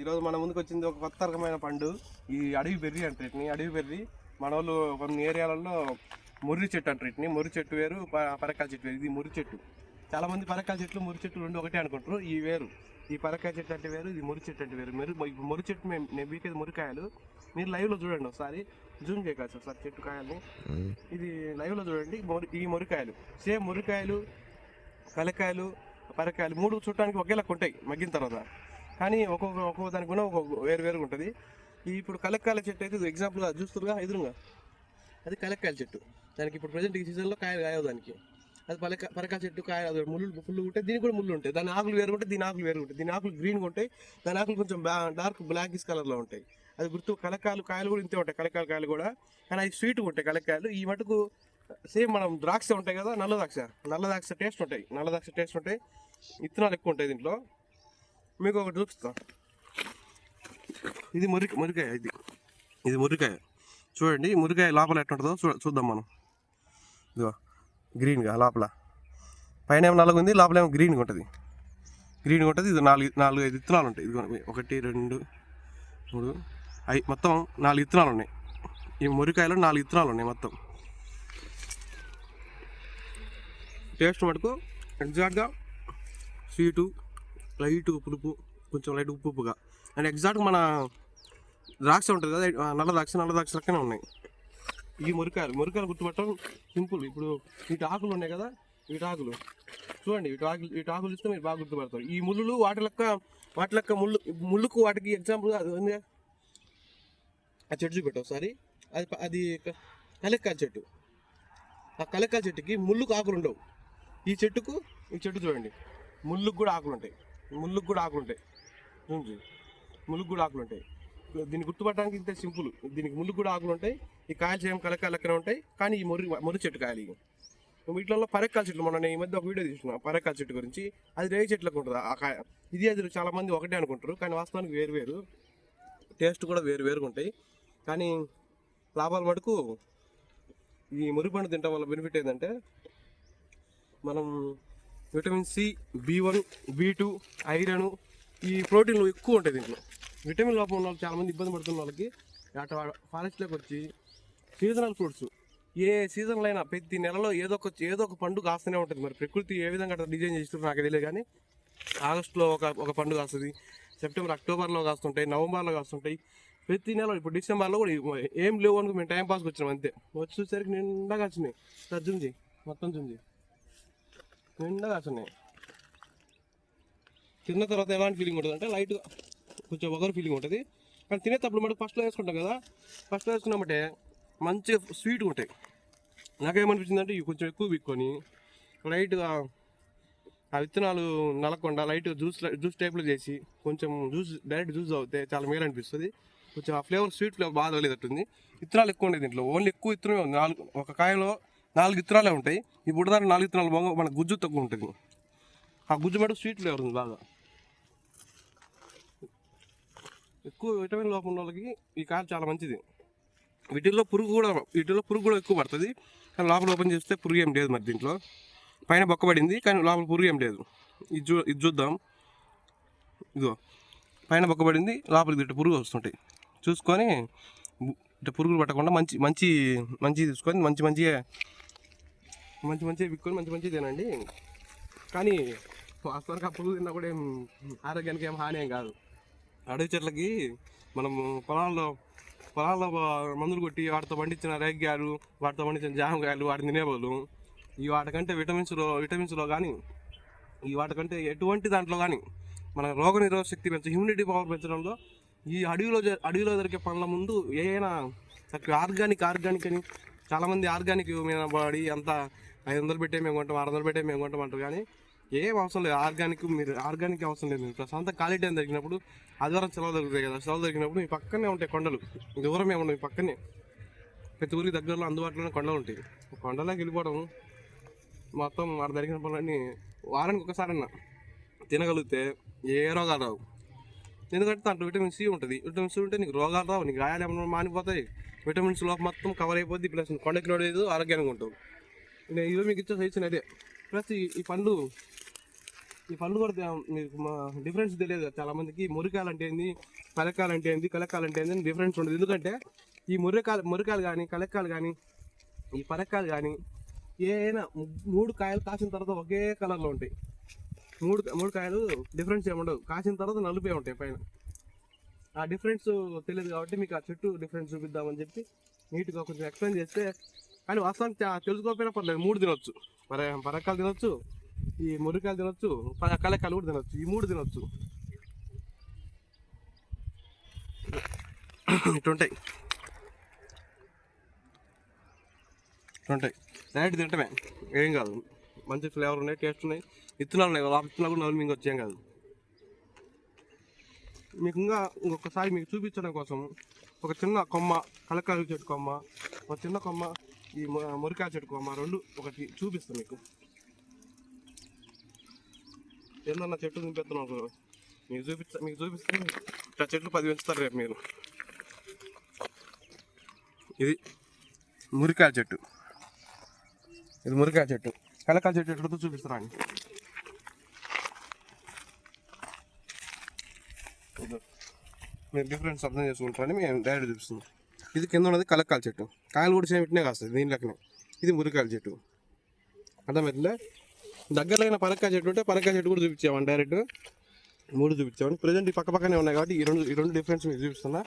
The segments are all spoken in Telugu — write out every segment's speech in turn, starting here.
ఈరోజు మన ముందుకు వచ్చింది ఒక కొత్త రకమైన పండు. ఈ అడవి బెర్రీ అంటారు. వీటిని అడవి బెర్రీ మన వాళ్ళు కొన్ని ఏరియాలలో ముర్రి చెట్టు అంటారు. వీటిని ముర్రి చెట్టు వేరు పరకాయ పరకాల చెట్టు వేరు. ఇది ముర్రి చెట్టు. చాలా మంది పరకాల చెట్లు మురి చెట్టు రెండు ఒకటే అనుకుంటారు. ఈ వేరు. ఈ పరకాయ చెట్టు అంటే వేరు ఇది మురి చెట్టు అంటే వేరు. మీరు మురి చెట్టు మేము నేను బీకేది మురికాయలు. మీరు లైవ్లో చూడండి ఒకసారి. జూమ్ చేయవచ్చు ఒకసారి చెట్టు కాయల్ని. ఇది లైవ్లో చూడండి. ఈ మురికాయలు. సేమ్ మురికాయలు కలకాయలు పరకాయలు మూడు చూడటానికి ఒకేలాగా ఉంటాయి. మగ్గిన తర్వాత. కానీ ఒక్కొక్క ఒక్కొక్క దానికి కూడా ఒక్కొక్క వేరు వేరుగా ఉంటుంది. ఇప్పుడు కలక్కాయల చెట్టు అయితే ఎగ్జాంపుల్గా చూస్తురుగా ఎదురుగా? అది కలక్కాయల చెట్టు. దానికి ఇప్పుడు ప్రజెంట్ ఈ సీజన్లో కాయలు కాయవు దానికి. అది పలక పరకాయ చెట్టు కాయ అది ముళ్ళు ఫుల్ ఉంటాయి దీనికి కూడా ముళ్ళు ఉంటాయి. దాని ఆకులు వేరు ఉంటాయి దీని ఆకులు వేరు ఉంటాయి. దీని ఆకులు గ్రీన్గా ఉంటాయి. దాని ఆకులు కొంచెం డార్క్ బ్లాకిష్ కలర్లో ఉంటాయి. అది గుర్తు కలకాయలు కాయలు కూడా ఇంతే ఉంటాయి కలకాయలు కాయలు కూడా. కానీ అవి స్వీట్గా ఉంటాయి కలకాయలు ఈ మటుకు సేమ్ మనం ద్రాక్ష ఉంటాయి కదా నల్ల ద్రాక్ష. నల్ల ద్రాక్ష టేస్ట్ ఉంటాయి. నల్ల ద్రాక్ష టేస్ట్ ఉంటాయి. ఇత్తనాలు ఎక్కువ ఉంటాయి దీంట్లో. మీకు ఒకటి చూపిస్తా. ఇది మురి మురికాయ ఇది. ఇది మురికాయ. చూడండి ఈ మురికాయ లోపల ఎట్టుంటుందో చూ చూద్దాం మనం. ఇదిగో గ్రీన్గా లోపల. పైన ఏమో నల్లగా ఉంది లోపల ఏమో గ్రీన్గా ఉంటుంది. గ్రీన్గా ఉంటుంది ఇది నాలుగు నాలుగు ఐదు ఇత్తనాలు ఉంటాయి. ఇది ఒకటి రెండు మూడు ఐ మొత్తం నాలుగు ఇత్తనాలు ఉన్నాయి. ఈ మురికాయలో నాలుగు ఇత్తనాలు ఉన్నాయి మొత్తం. టేస్ట్ మటుకు ఎగ్జాక్ట్గా స్వీటు లైట్ పులుపు కొంచెం లైట్ ఉప్పు ఉప్పుగా. అండ్ ఎగ్జాక్ట్ మన ద్రాక్ష ఉంటుంది కదా నల్ల ద్రాక్ష నల్ల ద్రాక్ష లెక్కనే ఉన్నాయి. ఈ మురికాయలు మురికాయలు గుర్తుపట్టడం సింపుల్ ఇప్పుడు వీటి ఆకులు ఉన్నాయి కదా వీటి ఆకులు. చూడండి వీటి ఆకులు వీటి ఆకులు ఇస్తే మీరు బాగా గుర్తుపడతారు. ఈ ముళ్ళు వాటి లెక్క వాటి లెక్క ముళ్ళు ముళ్ళుకు వాటికి ఎగ్జాంపుల్ అది ఉంది ఆ చెట్టు చూపెట్టు ఒకసారి. అది అది క- కలెక్కాయ చెట్టు. ఆ కలెక్కాయ చెట్టుకి ముళ్ళుకు ఆకులు ఉండవు. ఈ చెట్టుకు ఈ చెట్టు చూడండి. ముళ్ళుకు కూడా ఆకులు ఉంటాయి. ముళ్ళుకు కూడా ఆకులు ఉంటాయి. చూడండి ముళ్ళుకు కూడా ఆకులు ఉంటాయి. దీన్ని గుర్తుపట్టడానికి ఇంత సింపుల్. దీనికి ముళ్ళుకు కూడా ఆకులు ఉంటాయి. ఈ కాయలు సేమ్ కలకాయ లెక్కన ఉంటాయి. కానీ ఈ మురి మొర్రి చెట్టు కాయలు ఇవి. వీటిలో పరకాల చెట్లు మొన్న నేను ఈ మధ్య ఒక వీడియో తీసుకున్నా పరకాల చెట్టు గురించి. అది రేగి చెట్లకు ఉంటుంది? ఆ కాయ. ఇది అది చాలా మంది ఒకటే అనుకుంటారు. కానీ వాస్తవానికి వేరు వేరు. టేస్ట్ కూడా వేరు వేరుగా ఉంటాయి. కానీ లాభాలు మటుకు ఈ మురిపండు తినడం వల్ల బెనిఫిట్ ఏంటంటే మనం vitamin C B one B two iron ఈ ప్రోటీన్లు ఎక్కువ ఉంటాయి దీంట్లో. విటమిన్ లోపం ఉన్న వాళ్ళు చాలామంది ఇబ్బంది పడుతున్న వాళ్ళకి అటు ఫారెస్ట్లోకి వచ్చి సీజనల్ ఫ్రూట్స్ ఏ సీజన్లో అయినా ప్రతి నెలలో ఏదో ఒక ఏదో ఒక పండు కాస్తూనే ఉంటుంది. మరి ప్రకృతి ఏ విధంగా అట్లా డిజైన్ చేస్తుందో నాకు తెలియదు కానీ ఆగస్టులో ఒక ఒక పండు కాస్తుంది సెప్టెంబర్ అక్టోబర్లో కాస్తుంటాయి నవంబర్లో కాస్తుంటాయి. ప్రతి నెల ఇప్పుడు డిసెంబర్లో కూడా ఏం లేవు అనుకో మేము టైం పాస్కి వచ్చినాం అంతే. వచ్చేసరికి నిండాగా వచ్చినాయి సార్ జుంజి మొత్తం జూమ్ నిండా నిండాగా తిన్న తర్వాత ఎలాంటి ఫీలింగ్ ఉంటుంది అంటే లైట్గా కొంచెం ఒకరు ఫీలింగ్ ఉంటుంది. కానీ తినేటప్పుడు మనకు ఫస్ట్లో వేసుకుంటాం కదా. ఫస్ట్లో వేసుకున్నామంటే మంచిగా స్వీట్గా ఉంటాయి. నాకేమనిపించింది అంటే ఇవి కొంచెం ఎక్కువ పిక్కొని లైట్గా ఆ విత్తనాలు నలకుండా లైట్గా జ్యూస్ జ్యూస్ టైప్లో చేసి కొంచెం జ్యూస్ డైరెక్ట్ జ్యూస్ అవుతే చాలా మేలు అనిపిస్తుంది. కొంచెం ఆ ఫ్లేవర్ స్వీట్ ఫ్లేవర్ బాగా తగిలేటట్టుంది. విత్తనాలు ఎక్కువ ఉండేది దీంట్లో. ఓన్లీ ఎక్కువ విత్తనమే ఉంది. నాలుగు ఒక కాయలో నాలుగు ఇత్తనాలే ఉంటాయి. ఈ బుడదారు నాలుగు విత్తనాలు బాగా మన గుజ్జు తక్కువ ఉంటుంది. ఆ గుజ్జు మటుకు స్వీట్ ఫ్లేవర్ ఉంది బాగా. ఎక్కువ విటమిన్ లోపం ఉన్న వాళ్ళకి ఈ కాయ చాలా మంచిది. వీటిల్లో పురుగు కూడా వీటిల్లో పురుగు కూడా ఎక్కువ పడుతుంది. కానీ లోపల ఓపెన్ చేస్తే పురుగు ఏం లేదు మరి దీంట్లో. పైన బొక్కబడింది కానీ లోపల పురుగు ఏం లేదు. ఇది చూ ఇది చూద్దాం. ఇదిగో పైన బొక్కబడింది లోపలికి ఇట్లా పురుగు వస్తుంటాయి. చూసుకొని ఇట్ట ఇట్లా పురుగులు పట్టకుండా మంచి మంచి మంచి తీసుకొని మంచి మంచిగా మంచి మంచి విక్కులు మంచి మంచి తినండి. కానీ వాస్తవానికి ఆ పురుగు తిన్నా కూడా ఏం ఆరోగ్యానికి ఏం హాని ఏం కాదు. అడవి చెట్లకి మనము పొలాల్లో పొలాల్లో మందులు కొట్టి వాటితో పండించిన రేగ్గాయలు వాటితో పండించిన జామకాయలు వాటిని తినేవాళ్ళు. ఈ వాటికంటే విటమిన్స్లో విటమిన్స్లో కానీ ఈ వాటికంటే ఎటువంటి దాంట్లో కానీ మన రోగ నిరోధక శక్తి పెంచ హ్యూమిడిటీ పవర్ పెంచడంలో ఈ అడవిలో అడవిలో దొరికే పండ్ల ముందు ఏదైనా ఆర్గానిక్ ఆర్గానిక్ అని చాలామంది ఆర్గానిక్ మీద పడి అంత ఐదు వందలు పెట్టే మేము కొంటాం ఆరు వందలు పెట్టే మేము కొంటాం అంటారు. కానీ ఏం అవసరం లేదు. ఆర్గానిక్ మీరు ఆర్గానిక్ అవసరం లేదు. మీరు ప్రశాంత ఖాళీ టైం దొరికినప్పుడు ఆదివారం సెలవు దొరుకుతాయి కదా. సెలవు దొరికినప్పుడు మీ పక్కనే ఉంటాయి కొండలు. దూరం ఏమి ఉండవు మీ పక్కనే. ప్రతి ఊరికి దగ్గరలో అందుబాటులోనే కొండలు ఉంటాయి. కొండలోకి వెళ్ళిపోవడం మొత్తం వాడు దొరికిన పనులన్నీ వారానికి ఒకసారన్నా తినగలిగితే ఏ రోగాలు రావు. ఎందుకంటే దాంట్లో విటమిన్ సి ఉంటుంది. విటమిన్ సి ఉంటే నీకు రోగాలు రావు. నీకు గాయాలు ఏమైనా మానిపోతాయి. విటమిన్స్ లోపల మొత్తం కవర్ అయిపోద్ది ప్లస్ కొండకి లేదు ఆరోగ్యంగా ఉంటావు నేను ఈరోజు మీకు ఇచ్చే సజెషన్ అదే. ప్లస్ ఈ పండ్లు ఈ పండ్లు కూడా మీకు మా డిఫరెన్స్ తెలియదు చాలామందికి. చాలా మందికి మురికాయలు అంటే ఏంది? కలెక్కాయలు అంటే ఏంది? కలెక్కాయలు అంటే ఏంది? డిఫరెన్స్ ఉండదు. ఎందుకంటే ఈ మురికాయలు మురికాయలు కానీ కలెక్కాయలు కానీ ఈ పరక్కాయలు కానీ ఏదైనా మూడు కాయలు కాసిన తర్వాత ఒకే కలర్లో ఉంటాయి. మూడు మూడు కాయలు డిఫరెన్స్ ఏముండవు కాసిన తర్వాత నలుపే ఉంటాయి పైన. ఆ డిఫరెన్స్ తెలియదు కాబట్టి మీకు ఆ చెట్టు డిఫరెన్స్ చూపిద్దామని చెప్పి నీట్గా కొంచెం ఎక్స్ప్లెయిన్ చేస్తే కానీ వాస్తవానికి తెలుసుకోకపోయినా పర్లేదు. మూడు తినొచ్చు. మరి పరకాయలు తినొచ్చు ఈ మురికాయలు తినొచ్చు కలకాయలు కూడా తినొచ్చు. ఈ మూడు తినొచ్చు. ఇటుంటాయి ఇటుంటాయి డైరెక్ట్ తింటమే. ఏం కాదు. మంచి ఫ్లేవర్ ఉన్నాయి టేస్ట్ ఉన్నాయి. ఇత్తనాలు ఉన్నాయి ఆ విత్తనాలు కూడా నవ్వులు మీకు వచ్చేం కాదు. మీకు ఇంకా ఇంకొకసారి మీకు చూపించడం కోసం ఒక చిన్న కొమ్మ కలకాయ చెట్టు కొమ్మ ఒక చిన్న కొమ్మ ఈ మురికాయ చెట్టు కొమ్మ రెండు ఒకటి చూపిస్తాను మీకు. ఏందన్నా చెట్టు చూపిస్తున్నాను మీకు చూపిస్తా మీకు చూపిస్తే ఇట్లా చెట్లు పది పెంచుతారు రేపు మీరు. ఇది మురికాయ చెట్టు. ఇది మురికాయ చెట్టు. కలకాయ చెట్టు ఎట్లతో చూపిస్తారా అని ఇదో. మీరు డిఫరెన్స్ అర్థం చేసుకుంటారని మేము డైరెక్ట్ చూపిస్తున్నాం ఇది కింద ఉన్నది కలక్కాల చెట్టు. కాయలు కూడా సేమ్ ఇట్నే కాస్తుంది దీని లెక్కనే ఇది మురికాయల చెట్టు. అర్థమవుతుందా దగ్గరలో పరక్కాయ చెట్టు ఉంటే పరక్కాయ చెట్టు కూడా చూపించామని డైరెక్ట్ మూడు చూపించామని ప్రజెంట్ ఈ పక్క పక్కనే ఉన్నాయి కాబట్టి ఈ రెండు ఈ రెండు డిఫరెన్స్ మీకు చూపిస్తున్నా.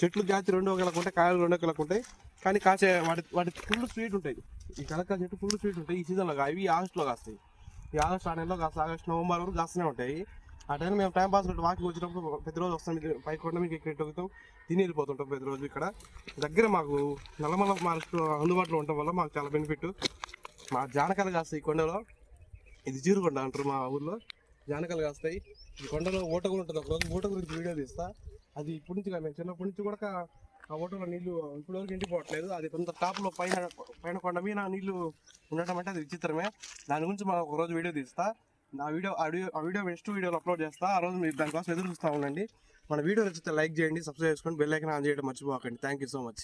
చెట్లు జాతి రెండు ఒకలాగా ఉంటాయి కాయలు రెండు ఒకలాగా ఉంటాయి. కానీ కాసే వాటి వాటి ఫుల్ స్వీట్ ఉంటాయి. ఈ కలకాయ చెట్టు ఫుల్ స్వీట్ ఉంటాయి. ఈ సీజన్లో కాదు ఇవి ఆగస్ట్లో కాస్తాయి. ఈ ఆగస్ట్ ఆ నెలలో కాస్త ఆగస్ట్ నవంబర్ వరకు కాస్తూనే ఉంటాయి. ఆ టైం మేము టైం పాస్ వాకింగ్ వచ్చినప్పుడు ప్రతిరోజు వస్తాం పైకి కొండ మీకు ఇక్కడ ఎక్కుతాం తిని వెళ్ళిపోతుంటాం ప్రతిరోజు ఇక్కడ. దగ్గర మాకు నల్లమల మార్కెట్ అందుబాటులో ఉండటం వల్ల మాకు చాలా బెనిఫిట్. మా జానకాలు కాస్తాయి ఈ కొండలో. ఇది జీరుకొండ అంటారు మా ఊర్లో. జానకాలు కాస్తాయి. ఈ కొండలో ఓట కూడా ఉంటుంది. ఒకరోజు ఓట గురించి వీడియో తీస్తా. అది ఇప్పటి నుంచి మేము చిన్నప్పటి నుంచి కూడా ఆ ఓటలో నీళ్ళు ఇప్పటి వరకు ఎండిపోవట్లేదు. అది కొంత టాప్లో పైన పైన కొండ మీద నీళ్ళు ఉండటం అంటే అది విచిత్రమే. దాని గురించి మనం ఒక రోజు వీడియో తీస్తా. ఆ వీడియో ఆ వీడియో నెక్స్ట్ వీడియోలో అప్లోడ్ చేస్తా. ఆ రోజు మీరు దానికోసం ఎదురు చూస్తూ ఉండండి. మన వీడియో నచ్చితే లైక్ చేయండి సబ్స్క్రైబ్ చేసుకోండి బెల్ ఐకన్ ఆన్ చేయడం మర్చిపోకండి. Thank you so much